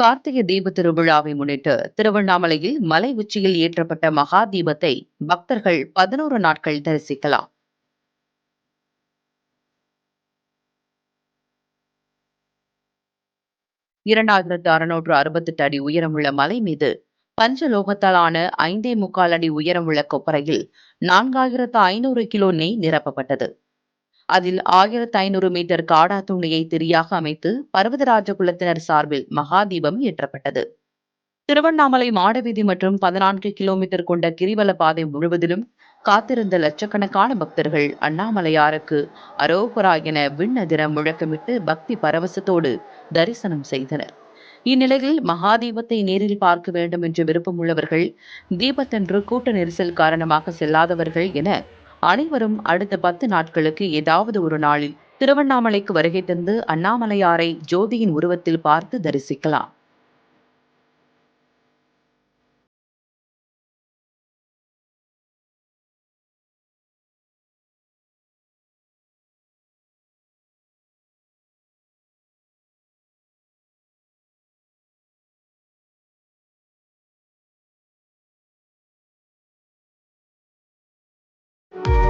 கார்த்திகை தீப திருவிழாவை முன்னிட்டு திருவண்ணாமலையில் மலை உச்சியில் ஏற்றப்பட்ட மகா தீபத்தை பக்தர்கள் பதினோரு நாட்கள் தரிசிக்கலாம். இரண்டாயிரத்து அறுநூற்று அறுபத்தெட்டு அடி உயரமுள்ள மலை மீது பஞ்சலோகத்தாலான ஐந்தே முக்கால் அடி உயரமுள்ள கொப்பரையில் நான்காயிரத்து ஐநூறு கிலோ நெய் நிரப்பப்பட்டது. அதில் ஆயிரத்து ஐநூறு மீட்டர் காடா துணியை திரியாக அமைத்து பர்வதராஜ குலத்தினர் சார்பில் மகாதீபம் ஏற்றப்பட்டது. திருவண்ணாமலை மாடவீதி மற்றும் பதினான்கு கிலோமீட்டர் கொண்ட கிரிவல பாதை முழுவதிலும் காத்திருந்த லட்சக்கணக்கான பக்தர்கள் அண்ணாமலையாருக்கு அரோகரா என விண்ணதிரம் முழக்கமிட்டு பக்தி பரவசத்தோடு தரிசனம் செய்தனர். இந்நிலையில் மகாதீபத்தை நேரில் பார்க்க வேண்டும் என்று விருப்பமுள்ளவர்கள் தீபத்தன்று கூட்ட நெரிசல் காரணமாக செல்லாதவர்கள் என அனைவரும் அடுத்த பத்து நாட்களுக்கு ஏதாவது ஒரு நாளில் திருவண்ணாமலைக்கு வருகை தந்து அண்ணாமலையாரை ஜோதியின் உருவத்தில் பார்த்து தரிசிக்கலாம். you